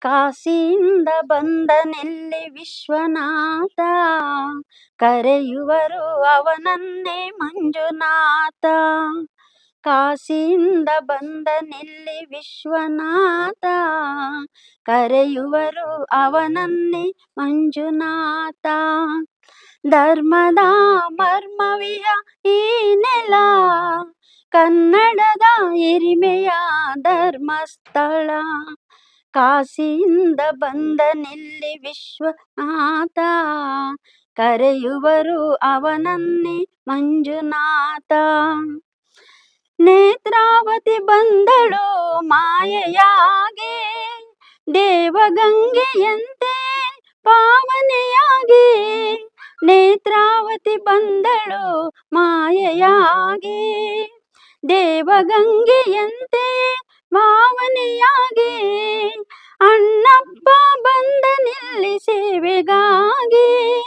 ಕಾಶಿಯಿಂದ ಬಂದನೆಲ್ಲಿ ವಿಶ್ವನಾಥ, ಕರೆಯುವರು ಅವನನ್ನೇ ಮಂಜುನಾಥ. ಕಾಶಿಯಿಂದ ಬಂದನೆಲ್ಲಿ ವಿಶ್ವನಾಥ, ಕರೆಯುವರು ಅವನನ್ನೇ ಮಂಜುನಾಥ. ಧರ್ಮದ ಮರ್ಮವಿಯ ಈ ನೆಲ, ಕನ್ನಡದ ಹಿರಿಮೆಯ ಧರ್ಮಸ್ಥಳ. ಕಾಶಿಯಿಂದ ಬಂದನೆಲ್ಲಿ ವಿಶ್ವನಾಥ. ಕರೆಯುವರು ಅವನನ್ನೇ ಮಂಜುನಾಥ. ನೇತ್ರಾವತಿ ಬಂದಳು ಮಾಯೆಯಾಗಿ, ದೇವಗಂಗೆಯಂತೆ ಪಾವನೆಯಾಗಿ. ನೇತ್ರಾವತಿ ಬಂದಳು ಮಾಯೆಯಾಗಿ, ದೇವಗಂಗೆಯಂತೆ ಭಾವನೆಯಾಗಿ. ಸೇವೆಗಾಗಿ,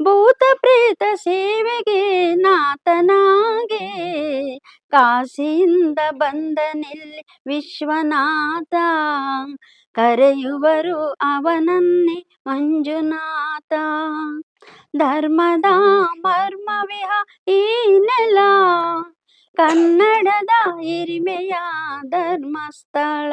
ಭೂತ ಪ್ರೇತ ಸೇವೆಗೆ ನಾತನಾಗೆ, ಕಾಶಿಯಿಂದ ಬಂದನಿಲ್ಲಿ ವಿಶ್ವನಾಥ, ಕರೆಯುವರು ಅವನನ್ನೇ ಮಂಜುನಾಥ. ಧರ್ಮದ ಮರ್ಮವಿಹ ಈ ನೆಲ, ಕನ್ನಡದ ಹಿರಿಮೆಯ ಧರ್ಮಸ್ಥಳ.